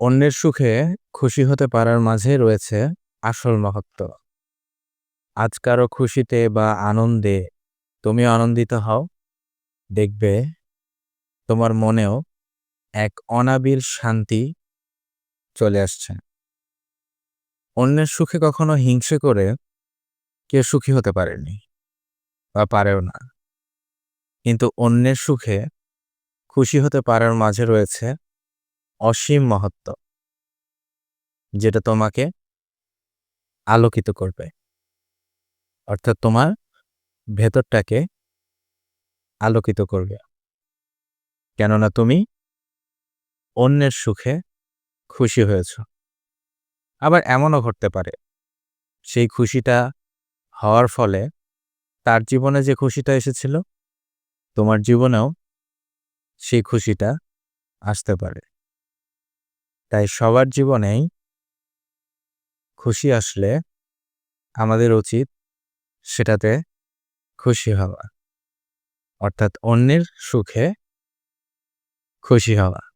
অন্যের সুখে খুশি হতে পারার মাঝে রয়েছে আসল মহত্ব। আজ কারও খুশিতে বা আনন্দে তুমি আনন্দিত হও, দেখবে তোমার মনেও এক অনাবিল শান্তি চলে আসছে। অন্যের সুখে কখনো হিংসে করে কেউ সুখী হতে পারেনি বা পারেও না। কিন্তু অন্যের সুখে খুশি হতে পারার মাঝে রয়েছে অসীম মহত্ব, যেটা তোমাকে আলোকিত করবে। অর্থাৎ তোমার ভেতরটাকে আলোকিত করবে। কেননা তুমি অন্যের সুখে খুশি হয়েছ। আবার এমনও ঘটতে পারে, সেই খুশিটা হওয়ার ফলে তার জীবনে যে খুশিটা এসেছিল, তোমার জীবনেও সেই খুশিটা আসতে পারে। তাই সবার জীবনেই খুশি আসলে আমাদের উচিত সেটাতে খুশি হওয়া। অর্থাৎ অন্যের সুখে খুশি হওয়া।